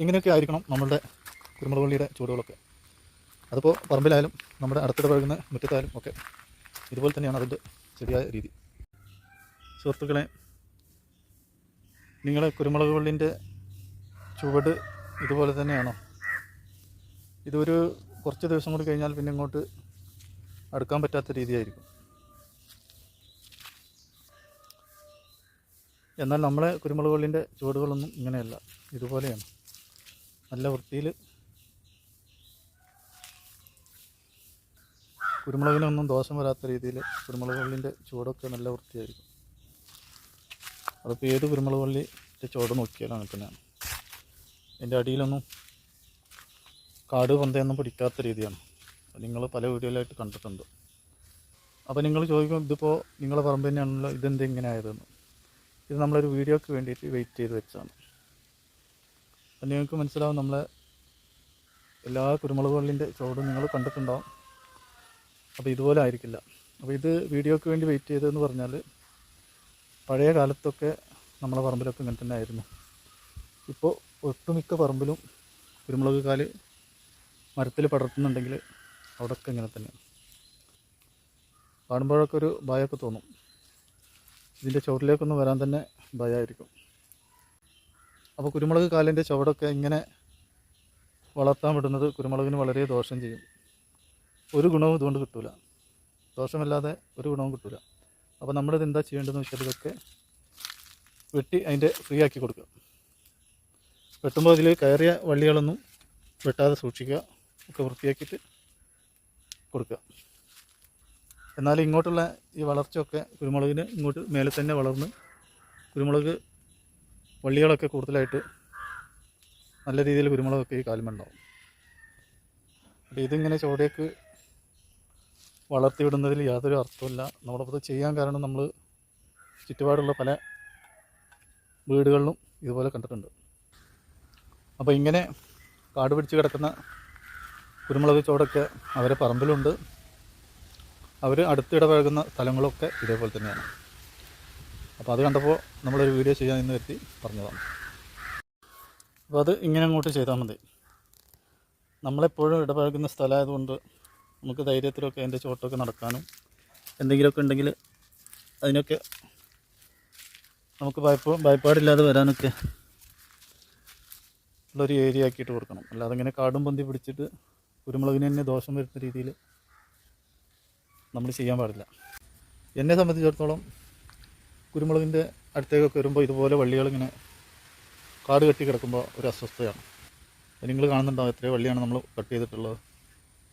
ഇങ്ങനെയൊക്കെ ആയിരിക്കണം നമ്മളുടെ കുരുമുളക് വള്ളിയുടെ ചൂടുകളൊക്കെ. അതിപ്പോൾ പറമ്പിലായാലും നമ്മുടെ അടുത്തിടെ പഴകുന്ന മുറ്റത്തായാലും ഒക്കെ ഇതുപോലെ തന്നെയാണ് അതിന്റെ ശരിയായ രീതി. സുഹൃത്തുക്കളെ നിങ്ങളെ കുരുമുളക് വള്ളിന്റെ ചുവട് ഇതുപോലെ തന്നെയാണോ? ഇതൊരു കുറച്ച് ദിവസം കൂടി കഴിഞ്ഞാൽ പിന്നെ ഇങ്ങോട്ട് അടുക്കാൻ പറ്റാത്ത രീതിയായിരിക്കും. എന്നാൽ നമ്മളെ കുരുമുളക് വള്ളിന്റെ ചുവടുകളൊന്നും ഇങ്ങനെയല്ല ഇതുപോലെയാണ്. നല്ല വൃത്തിയിൽ കുരുമുളകിനൊന്നും ദോഷം വരാത്ത രീതിയിൽ കുരുമുളക് വള്ളിന്റെ ചുവടൊക്കെ നല്ല വൃത്തിയായിരിക്കും. അതിപ്പോൾ ഏത് കുരുമുളക് വള്ളിന്റെ ചുവട് നോക്കിയാലും അങ്ങനെ തന്നെയാണ്. എന്റെ അടിയിലൊന്നും കാട് പന്തയൊന്നും പിടിക്കാത്ത രീതിയാണ്. നിങ്ങൾ പല വീഡിയോയിലായിട്ട് കണ്ടിട്ടുണ്ട്. അപ്പോൾ നിങ്ങൾ ചോദിക്കും ഇതിപ്പോൾ നിങ്ങളെ പറമ്പ് തന്നെയാണല്ലോ ഇതെന്ത് ഇങ്ങനെ ആയതെന്ന്. ഇത് നമ്മളൊരു വീഡിയോക്ക് വേണ്ടിയിട്ട് വെയിറ്റ് ചെയ്ത് വെച്ചാണ് അപ്പം നിങ്ങൾക്ക് മനസ്സിലാവും നമ്മളെ എല്ലാ കുരുമുളക് ചോടും നിങ്ങൾ കണ്ടിട്ടുണ്ടാവും. അപ്പോൾ ഇതുപോലെ ആയിരിക്കില്ല. അപ്പോൾ ഇത് വീഡിയോയ്ക്ക് വേണ്ടി വെയിറ്റ് ചെയ്തതെന്ന് പറഞ്ഞാൽ പഴയ കാലത്തൊക്കെ നമ്മളെ പറമ്പിലൊക്കെ ഇങ്ങനെ തന്നെ ആയിരുന്നു. ഇപ്പോൾ ഒട്ടുമിക്ക പറമ്പിലും കുരുമുളക് കാൽ മരത്തിൽ പടർത്തുന്നുണ്ടെങ്കിൽ അവിടെയൊക്കെ ഇങ്ങനെ തന്നെ. കാണുമ്പോഴൊക്കെ ഒരു ഭയമൊക്കെ തോന്നും. ഇതിന്റെ ചുവട്ടിലേക്കൊന്ന് വരാൻ തന്നെ ഭയമായിരിക്കും. അപ്പോൾ കുരുമുളക് കാലിന്റെ ചുവടൊക്കെ ഇങ്ങനെ വളർത്താൻ വിടുന്നത് കുരുമുളകിന് വളരെ ദോഷം ചെയ്യും. ഒരു ഗുണവും ഇതുകൊണ്ട് കിട്ടൂല. ദോഷമല്ലാതെ ഒരു ഗുണവും കിട്ടൂല. അപ്പോൾ നമ്മളിത് എന്താ ചെയ്യേണ്ടതെന്ന് വെച്ചാൽ ഇതൊക്കെ വെട്ടി അതിന്റെ ഫ്രീ ആക്കി കൊടുക്കുക. വെട്ടുമ്പോൾ അതിൽ കയറിയ വള്ളികളൊന്നും വെട്ടാതെ സൂക്ഷിക്കുക. ഒക്കെ വൃത്തിയാക്കിയിട്ട് കൊടുക്കുക. എന്നാൽ ഇങ്ങോട്ടുള്ള ഈ വളർച്ചയൊക്കെ കുരുമുളകിന് ഇങ്ങോട്ട് മേലെ തന്നെ വളർന്ന് കുരുമുളക് വള്ളികളൊക്കെ കൂടുതലായിട്ട് നല്ല രീതിയിൽ കുരുമുളകൊക്കെ ഈ കാലുമുണ്ടാവും അപ്പോൾ ഇതിങ്ങനെ ചോടയൊക്കെ വളർത്തിവിടുന്നതിൽ യാതൊരു അർത്ഥമില്ല നമ്മളിപ്പോൾ ചെയ്യാൻ കാരണം നമ്മൾ ചുറ്റുപാടുള്ള പല വീടുകളിലും ഇതുപോലെ കണ്ടിട്ടുണ്ട്. അപ്പോൾ ഇങ്ങനെ കാട് പിടിച്ച് കിടക്കുന്ന കുരുമുളക് ചോടൊക്കെ അവരെ പറമ്പിലുണ്ട്. അവർ അടുത്തിടപഴകുന്ന സ്ഥലങ്ങളൊക്കെ ഇതേപോലെ തന്നെയാണ്. അപ്പോൾ അത് കണ്ടപ്പോൾ നമ്മളൊരു വീഡിയോ ചെയ്യാൻ ഇന്ന് വരുത്തി പറഞ്ഞതാണ് അപ്പോൾ അത് ഇങ്ങനെ അങ്ങോട്ട് ചെയ്താൽ മതി. നമ്മളെപ്പോഴും ഇടപഴകുന്ന സ്ഥലമായതുകൊണ്ട് നമുക്ക് ധൈര്യത്തിലൊക്കെ അതിന്റെ ചോട്ടൊക്കെ നടക്കാനും എന്തെങ്കിലുമൊക്കെ ഉണ്ടെങ്കിൽ അതിനൊക്കെ നമുക്ക് ഭയപ്പോ ഭയപ്പാടില്ലാതെ വരാനൊക്കെ ഉള്ളൊരു ഏരിയ ആക്കിയിട്ട് കൊടുക്കണം. അല്ലാതെ ഇങ്ങനെ കാടും പൊന്തി പിടിച്ചിട്ട് കുരുമുളകിന് തന്നെ ദോഷം വരുന്ന രീതിയിൽ നമ്മൾ ചെയ്യാൻ പാടില്ല. എന്നെ സംബന്ധിച്ചിടത്തോളം കുരുമുളകിന്റെ അടുത്തേക്കൊക്കെ വരുമ്പോൾ ഇതുപോലെ വള്ളികളിങ്ങനെ കാട് കെട്ടി കിടക്കുമ്പോൾ ഒരു അസ്വസ്ഥതയാണ്. നിങ്ങൾ കാണുന്നുണ്ടാവും എത്രയോ വള്ളിയാണ് നമ്മൾ കട്ട് ചെയ്തിട്ടുള്ളത്.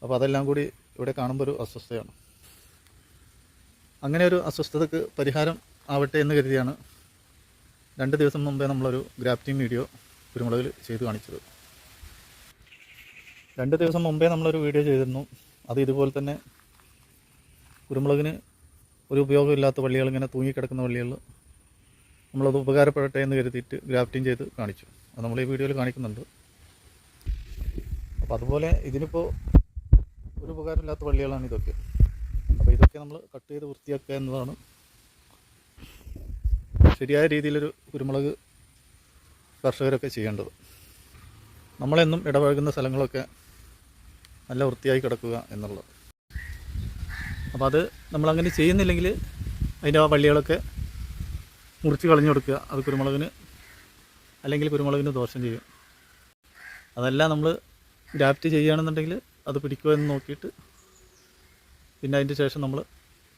അപ്പോൾ അതെല്ലാം കൂടി ഇവിടെ കാണുമ്പോൾ ഒരു അസ്വസ്ഥതയാണ്. അങ്ങനെ ഒരു അസ്വസ്ഥതക്ക് പരിഹാരം ആവട്ടെ എന്ന് കരുതിയാണ് രണ്ട് ദിവസം മുമ്പേ നമ്മളൊരു ഗ്രാഫ്റ്റിംഗ് വീഡിയോ കുരുമുളകിൽ ചെയ്തു കാണിച്ചത്. രണ്ട് ദിവസം മുമ്പേ നമ്മളൊരു വീഡിയോ ചെയ്തിരുന്നു. അത് ഇതുപോലെ തന്നെ കുരുമുളകിന് ഒരു ഉപയോഗമില്ലാത്ത വള്ളികൾ ഇങ്ങനെ തൂങ്ങിക്കിടക്കുന്ന വള്ളികൾ നമ്മളത് ഉപകാരപ്പെടട്ടെ എന്ന് കരുതിയിട്ട് ഗ്രാഫ്റ്റിംഗ് ചെയ്ത് കാണിച്ചു. അത് നമ്മൾ ഈ വീഡിയോയിൽ കാണിക്കുന്നുണ്ട്. അപ്പോൾ അതുപോലെ ഇതിനിപ്പോൾ ഒരു ഉപകാരമില്ലാത്ത വള്ളികളാണ് ഇതൊക്കെ. അപ്പോൾ ഇതൊക്കെ നമ്മൾ കട്ട് ചെയ്ത് വൃത്തിയാക്കുക എന്നതാണ് ശരിയായ രീതിയിലൊരു കുരുമുളക് കർഷകരൊക്കെ ചെയ്യേണ്ടത്. നമ്മളെന്നും ഇടപഴകുന്ന സ്ഥലങ്ങളൊക്കെ നല്ല വൃത്തിയായി കിടക്കുക എന്നുള്ളത്. അപ്പോൾ അത് നമ്മളങ്ങനെ ചെയ്യുന്നില്ലെങ്കിൽ അതിന്റെ ആ വള്ളികളൊക്കെ മുറിച്ച് കളഞ്ഞു കൊടുക്കുക. അത് കുരുമുളകിന് അല്ലെങ്കിൽ കുരുമുളകിന് ദോഷം ചെയ്യും. അതെല്ലാം നമ്മൾ ഗ്രാഫ്റ്റ് ചെയ്യുകയാണെന്നുണ്ടെങ്കിൽ അത് പിടിക്കുമോ എന്ന് നോക്കിയിട്ട് പിന്നെ അതിന്റെ ശേഷം നമ്മൾ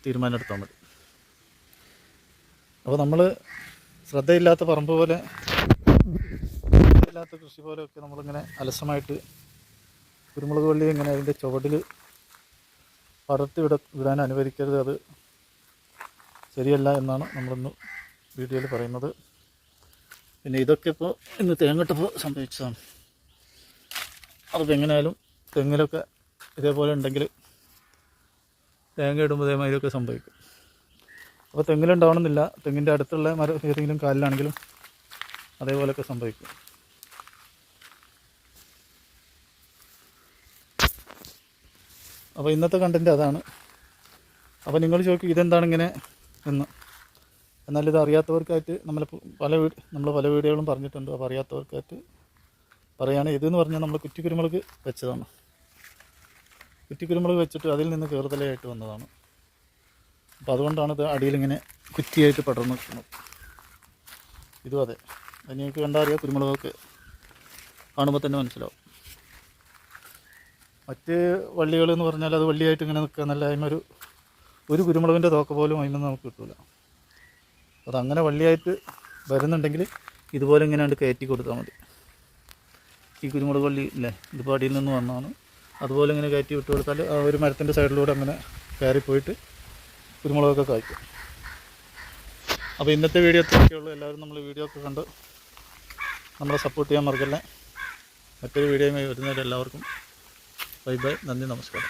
തീരുമാനം എടുത്താൽ മതി. അപ്പോൾ നമ്മൾ ശ്രദ്ധയില്ലാത്ത പറമ്പ് പോലെ ശ്രദ്ധയില്ലാത്ത കൃഷി പോലെയൊക്കെ നമ്മളിങ്ങനെ അലസമായിട്ട് കുരുമുളക് വള്ളി ഇങ്ങനെ അതിന്റെ ചുവടിൽ പടർത്തി വിട വിടാൻ അനുവദിക്കരുത്. അത് ശരിയല്ല എന്നാണ് നമ്മളിന്ന് വീഡിയോയിൽ പറയുന്നത്. പിന്നെ ഇതൊക്കെ ഇപ്പോൾ ഇന്ന് തേങ്ങട്ടപ്പോൾ സംഭവിച്ചതാണ്. അതിപ്പോൾ എങ്ങനെയായാലും തെങ്ങിലൊക്കെ ഇതേപോലെ ഉണ്ടെങ്കിൽ തേങ്ങ ഇടുമ്പോൾ ഇതേമാതിരിയൊക്കെ സംഭവിക്കും. അപ്പോൾ തെങ്ങിലുണ്ടാവണമെന്നില്ല. തെങ്ങിന്റെ അടുത്തുള്ള മരം ഏതെങ്കിലും കാലിലാണെങ്കിലും അതേപോലെയൊക്കെ സംഭവിക്കും. അപ്പോൾ ഇന്നത്തെ കണ്ടന്റ് അതാണ്. അപ്പോൾ നിങ്ങൾ ചോദിക്കും ഇതെന്താണ് ഇങ്ങനെ? എന്ന്. എന്നാൽ ഇത് അറിയാത്തവർക്കായിട്ട് നമ്മൾ പല വീ നമ്മൾ പല വീഡിയോകളും പറഞ്ഞിട്ടുണ്ട്. അപ്പോൾ അറിയാത്തവർക്കായിട്ട് പറയുകയാണ് ഇതെന്ന് പറഞ്ഞാൽ നമ്മൾ കുറ്റിക്കുരുമുളക് വെച്ചതാണ്. കുറ്റിക്കുരുമുളക് വെച്ചിട്ട് അതിൽ നിന്ന് കയറുതലയായിട്ട് വന്നതാണ്. അപ്പോൾ അതുകൊണ്ടാണ് ഇത് അടിയിലിങ്ങനെ കുറ്റിയായിട്ട് പടർന്നു നിൽക്കുന്നത്. ഇതും അതെ. നിങ്ങൾക്ക് കണ്ടാൽ അറിയാം കുരുമുളകൊക്കെ കാണുമ്പോൾ തന്നെ മനസ്സിലാവും. മറ്റ് വള്ളികൾ എന്ന് പറഞ്ഞാൽ അത് വള്ളിയായിട്ട് ഇങ്ങനെ നിൽക്കുക എന്നല്ല അതിന് ഒരു കുരുമുളകിന്റെ തോക്ക പോലും അതിൽ നിന്ന് നമുക്ക് കിട്ടില്ല അതങ്ങനെ വള്ളിയായിട്ട് വരുന്നുണ്ടെങ്കിൽ ഇതുപോലെ ഇങ്ങനെ കണ്ട് കയറ്റി കൊടുത്താൽ മതി. ഈ കുരുമുളക് വള്ളി ഇല്ലേ ഇതിപ്പോൾ അടിയിൽ നിന്ന് വന്നതാണ്. അതുപോലെ ഇങ്ങനെ കയറ്റി വിട്ട് കൊടുത്താൽ ഒരു മരത്തിന്റെ സൈഡിലൂടെ അങ്ങനെ കയറിപ്പോയിട്ട് കുരുമുളകൊക്കെ കായ്ക്കും. അപ്പോൾ ഇന്നത്തെ വീഡിയോ എത്രയൊക്കെയുള്ളൂ എല്ലാവരും നമ്മൾ വീഡിയോ ഒക്കെ കണ്ട് നമ്മളെ സപ്പോർട്ട് ചെയ്യാൻ മറക്കല്ലേ. മറ്റൊരു വീഡിയോയുമായി വരുന്നവരെല്ലാവർക്കും バイバイ。なんでなんですか